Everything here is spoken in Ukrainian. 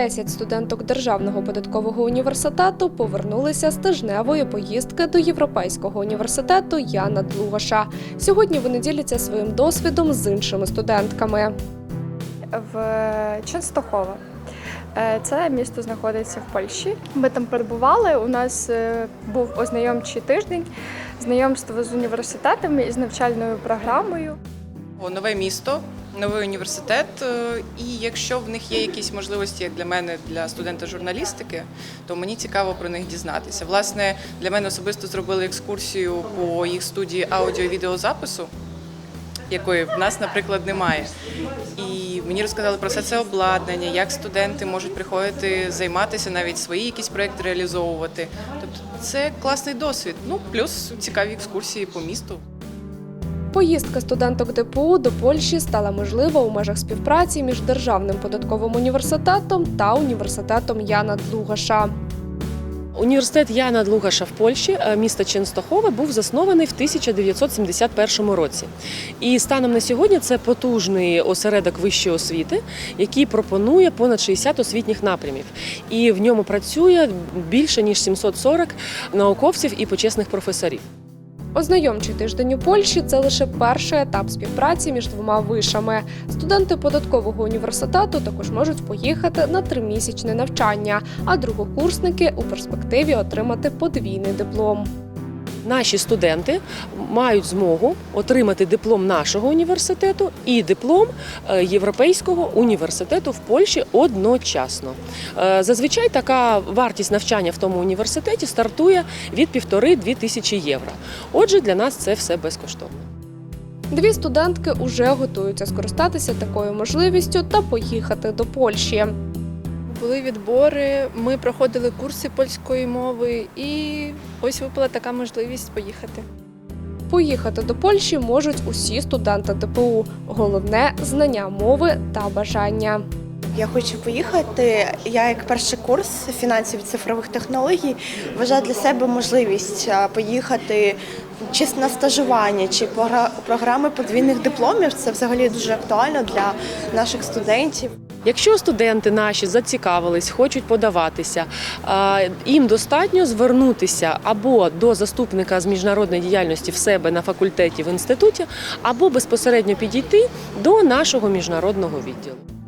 10 студенток Державного податкового університету повернулися з тижневої поїздки до Європейського університету Яна Длугаша. Сьогодні вони діляться своїм досвідом з іншими студентками. в Ченстохова. Е, Це місто знаходиться в Польщі. Ми там перебували. У нас е, був ознайомчий тиждень, знайомство з університетами і з навчальною програмою. Нове місто, новий університет. е, І якщо в них є якісь можливості, як для мене, для студента журналістики, то мені цікаво про них дізнатися. Власне, для мене особисто зробили екскурсію по їх студії аудіо і відеозапису, якої в нас, наприклад, немає. І мені розказали про все це обладнання, як студенти можуть приходити займатися, навіть свої якісь проекти реалізовувати. Тобто це класний досвід. Ну плюс цікаві екскурсії по місту. Поїздка студенток ДПУ до Польщі стала можлива у межах співпраці між Державним податковим університетом та університетом Яна Длугаша. Університет Яна Длугаша в Польщі, е, місто Ченстохове, був заснований в 1971 році. І станом на сьогодні це потужний осередок вищої освіти, який пропонує понад 60 освітніх напрямів. І в ньому працює більше ніж 740 науковців і почесних професорів. Ознайомчий тиждень у Польщі це лише перший етап співпраці між двома вишами. Студенти податкового університету також можуть поїхати на тримісячне навчання, а другокурсники у перспективі отримати подвійний диплом. Наші студенти мають змогу отримати диплом нашого університету і диплом е, Європейського університету в Польщі одночасно. Е, Зазвичай така вартість навчання в тому університеті стартує від півтори-дві тисячі євро. Отже, для нас це все безкоштовно. Дві студентки уже готуються скористатися такою можливістю та поїхати до Польщі. Були відбори, ми проходили курси польської мови, і ось випала така можливість поїхати. Поїхати до Польщі можуть усі студенти ДПУ. Головне знання мови та бажання. Я хочу поїхати. Я як перший курс фінансів і цифрових технологій вважаю для себе можливість поїхати чи на стажування, чи програми подвійних дипломів. Це взагалі дуже актуально для наших студентів. Якщо студенти наші зацікавились, хочуть подаватися, їм достатньо звернутися або до заступника з міжнародної діяльності в себе на факультеті в інституті, або безпосередньо підійти до нашого міжнародного відділу.